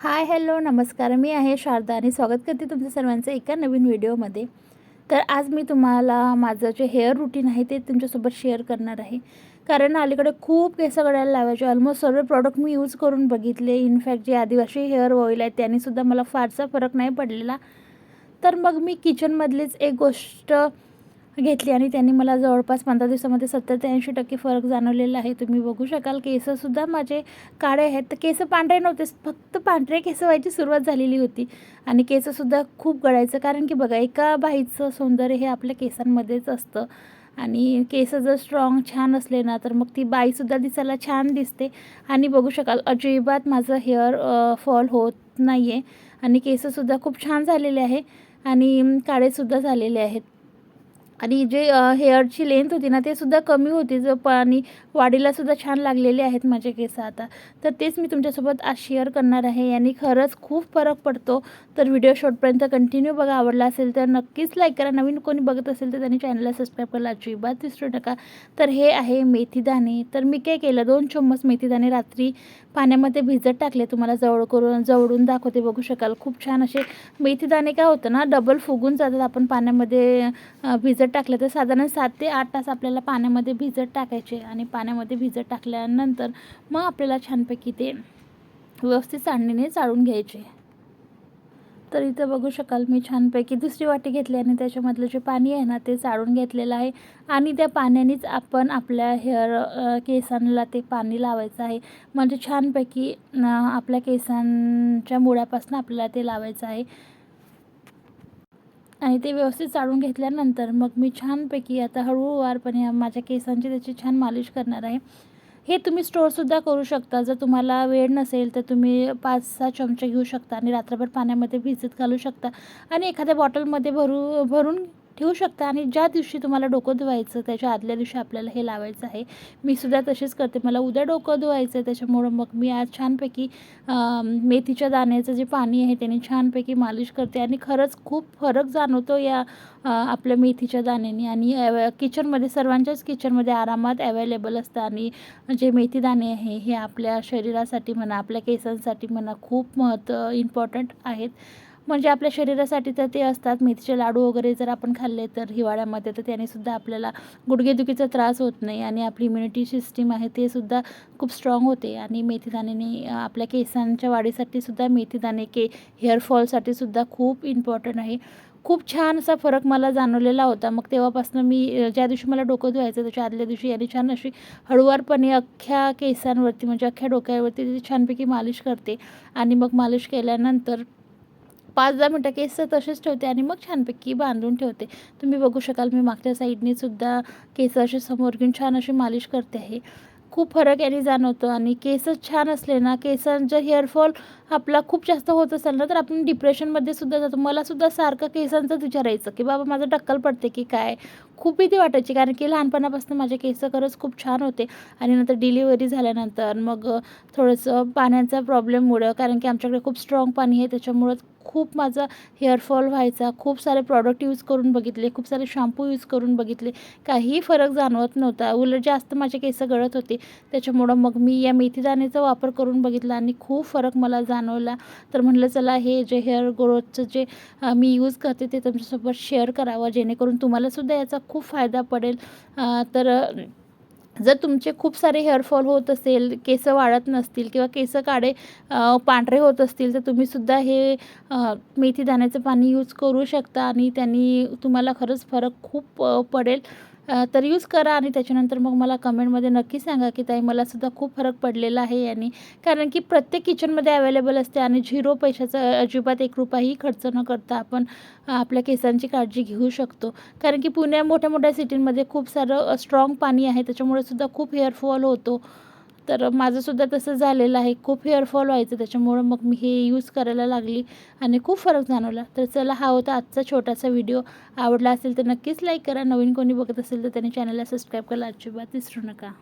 Hi hello नमस्कार. मी आहे शारदा आणि स्वागत करते तुमच्या सर्वांचं एका नवीन व्हिडिओमध्ये. तर आज मी तुम्हाला माझं जे हेअर रुटीन आहे ते तुमच्यासोबत शेअर करणार आहे. कारण अलीकडे खूप केस गळायला लावायचे. ऑलमोस्ट सर्व प्रॉडक्ट मी यूज करून बघितले. इनफॅक्ट जे आदिवासी हेअर ऑइल आहे त्यानेसुद्धा मला फारसा फरक नाही पडलेला. तर मग मी किचनमधलीच एक गोष्ट घेतली आणि त्यांनी मला जवळपास पंधरा दिवसामध्ये सत्तर ते ऐंशी टक्के फरक जाणवलेला आहे. तुम्ही बघू शकाल केससुद्धा माझे काळे आहेत. तर केस पांढरे नव्हतेच फक्त पांढरे केस व्हायची सुरुवात झालेली होती. आणि केससुद्धा खूप गळायचं कारण की बघा एका बाईचं सौंदर्य हे आपल्या केसांमध्येच असतं. आणि केस जर स्ट्रॉंग छान असले ना तर मग ती बाईसुद्धा दिसायला छान दिसते. आणि बघू शकाल अजिबात माझं हेअर फॉल होत नाही आहे आणि केससुद्धा खूप छान झालेले आहे. आणि काळेसुद्धा झालेले आहेत. आणि जे हेअरची लेंथ होती ना ते सुद्धा कमी होती. जो प आणि वाढीलासुद्धा छान लागलेले आहेत माझे केस आता. तर तेच मी तुमच्यासोबत आज शेअर करणार आहे. याने खरंच खूप फरक पडतो. तर व्हिडिओ शॉर्टपर्यंत कंटिन्यू बघा. आवडला असेल तर नक्कीच लाईक करा. नवीन कोणी बघत असेल तर त्यांनी चॅनलला सबस्क्राईब करायला अजिबात विसरू नका. तर हे आहे मेथीदाणे. तर मी काय केलं? दोन चम्मच मेथीदाणे रात्री पाण्यामध्ये भिजत टाकले तुम्हाला जवळ करून जवळून दाखवते बघू शकाल. खूप छान असे मेथीदाणे काय होतं ना डबल फुगून जातात. आपण पाण्यामध्ये भिजत टाकले तर साधारण सात ते आठ तास आपल्याला पाण्यामध्ये भिजत टाकायचे आणि पाण्यामध्ये भिजत टाकल्यानंतर मग आपल्याला छानपैकी ते व्यवस्थित सांडणीने चाळून घ्यायचे. तर इथं बघू शकाल मी छानपैकी दुसरी वाटी घेतली आणि त्याच्यामधलं जे पाणी आहे ना ते चाळून घेतलेलं आहे. आणि त्या पाण्यानेच आपण आपल्या हेअर केसांना ते पाणी लावायचं आहे. म्हणजे छानपैकी आपल्या केसांच्या मुळापासून आपल्याला ते लावायचं आहे. आणि ते व्यवस्थित चाळून घेतल्यानंतर मग मी छानपैकी आता हळूवारपणे माझ्या केसांची त्याची छान मालिश करणार आहे. हे तुम्ही स्टोअरसुद्धा करू शकता. जर तुम्हाला वेळ नसेल तर तुम्ही पाच सहा चमचे घेऊ शकता आणि रात्रभर पाण्यामध्ये भिजत घालू शकता. आणि एखाद्या बॉटलमध्ये भरू भरून ठेवू शकता आणि ज्या दिवशी तुम्हाला डोकं धुवायचं त्याच्या आदल्या दिवशी आपल्याला हे लावायचं आहे. मी सुद्धा तशीच करते. मला उद्या डोकं धुवायचं आहे त्याच्यामुळं मग मी आज छानपैकी मेथीच्या दाण्याचं जे पाणी आहे त्याने छानपैकी मालिश करते आणि खरंच खूप फरक जाणवतो या आपल्या मेथीच्या दाण्याने. आणि किचनमध्ये सर्वांच्याच किचनमध्ये आरामात अवेलेबल असतं आणि जे मेथी दाणे आहे हे आपल्या शरीरासाठी म्हणा आपल्या केसांसाठी म्हणा खूप महत्त्व इम्पॉर्टंट आहेत. म्हणजे आपल्या शरीरासाठी तर ते असतात. मेथीचे लाडू वगैरे जर आपण खाल्ले तर हिवाळ्यामध्ये तर त्यानेसुद्धा आपल्याला गुडघेदुखीचा त्रास होत नाही आणि आपली इम्युनिटी सिस्टीम आहे ते सुद्धा खूप स्ट्रॉंग होते. आणि मेथीदाण्याने आपल्या केसांच्या वाढीसाठी सुद्धा मेथीदाणे के हेअरफॉलसाठी सुद्धा खूप इम्पॉर्टंट आहे. खूप छान असा फरक मला जाणवलेला होता. मग तेव्हापासून मी ज्या दिवशी मला डोकं धुवायचं त्याच्या आदल्या दिवशी याने छान अशी हळूवारपणे अख्ख्या केसांवरती म्हणजे अख्ख्या डोक्यावरती छानपैकी मालिश करते. आणि मग मालिश केल्यानंतर पाच दहा मिनटं केस तसेच ठेवते आणि मग छानपैकी बांधून ठेवते. तुम्ही बघू शकाल मी मागच्या साईडने सुद्धा केस असे समोर घेऊन छान अशी मालिश करते आहे. खूप फरक याने जाणवतो आणि केसच छान असले ना केसांचा हेअरफॉल आपला खूप जास्त होत असेल ना तर आपण डिप्रेशनमध्ये सुद्धा जातो. मला सुद्धा सारखं केसांचंच विचारायचं की बाबा माझं टक्कल पडते की काय? खूप भीती वाटायची कारण की लहानपणापासून माझे केस खरंच खूप छान होते आणि नंतर डिलिव्हरी झाल्यानंतर मग थोडंसं पाण्याचा प्रॉब्लेममुळं कारण की आमच्याकडे खूप स्ट्रॉंग पाणी आहे त्याच्यामुळं खूप माझा हेअरफॉल व्हायचा खूप सारे प्रॉडक्ट यूज करून बघितले खूप सारे शॅम्पू यूज करून बघितले. काहीही फरक जाणवत नव्हता. उलट जास्त माझे केस गळत होते. त्याच्यामुळं मग मी या मेथीदाण्याचा वापर करून बघितला आणि खूप फरक मला जाणवला. तर म्हटलं चला हे जे हेअर ग्रोथचं जे मी यूज करते ते तुमच्यासोबत शेअर करावं. जेणेकरून तुम्हालासुद्धा याचा खूप फायदा पडेल. तर जर तुमचे खूप सारे हेअरफॉल होत असेल केस वाढत नसतील किंवा केस काळे पांढरे होत असतील तर तुम्हीसुद्धा हे मेथी दाण्याचं पाणी यूज करू शकता आणि त्यांनी तुम्हाला खरंच फरक खूप पडेल. तर यूज करा आणि त्याच्यानंतर मग मला कमेंटमध्ये नक्की सांगा की ताई मलासुद्धा खूप फरक पडलेला आहे यांनी कारण की प्रत्येक किचनमध्ये अवेलेबल असते आणि झिरो पैशाचं अजिबात एक रुपयाही खर्च न करता आपण आपल्या केसांची काळजी घेऊ शकतो. कारण की पुण्या मोठ्या मोठ्या सिटींमध्ये खूप सारं स्ट्रॉंग पाणी आहे त्याच्यामुळे सुद्धा खूप हेअरफॉल होतो. तर माझंसुद्धा तसं झालेलं आहे. खूप हेअरफॉल व्हायचं त्याच्यामुळं मग मी हे यूज करायला लागली आणि खूप फरक जाणवला. तर चला हा होता आजचा छोटासा व्हिडिओ आवडला असेल तर नक्कीच लाईक करा. नवीन कोणी बघत असेल तर त्यांनी चॅनलला सबस्क्राईब करायला अजिबात विसरू नका.